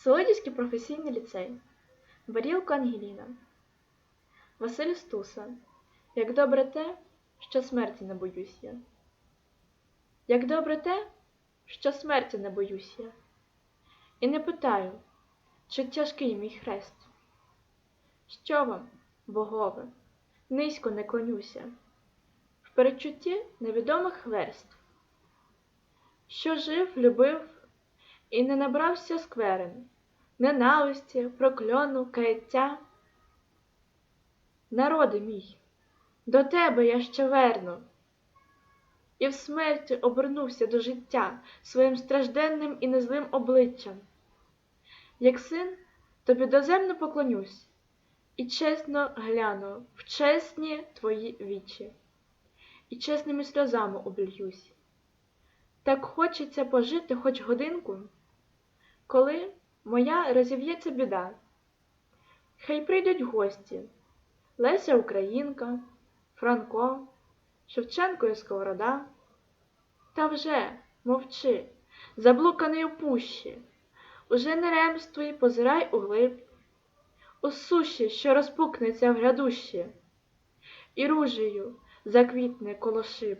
Солодівський професійний ліцей. Барілко Ангеліна. Василь Стуса. Як добре те, що смерті не боюсь я. Як добре те, що смерті не боюсь я. І не питаю, чи тяжкий мій хрест. Що вам, богове, низько не клонюся, в перечутті невідомих верств, що жив, любив і не набрався скверен, ненависті, прокльону, каяття. Народи мій, до тебе я ще верну, і в смерті обернувся до життя своїм стражденним і незлим обличчям. Як син, тобі доземно поклонюсь і чесно гляну в чесні твої вічі, і чесними сльозами облююсь. Так хочеться пожити хоч годинку, коли моя розів'ється біда. Хай прийдуть гості Леся Українка, Франко, Шевченко і Сковорода. Та вже мовчи, заблуканий у пущі, уже не ремствуй, позирай у глиб, у суші, що розпукнеться в грядущі, і ружею заквітне коло шиб.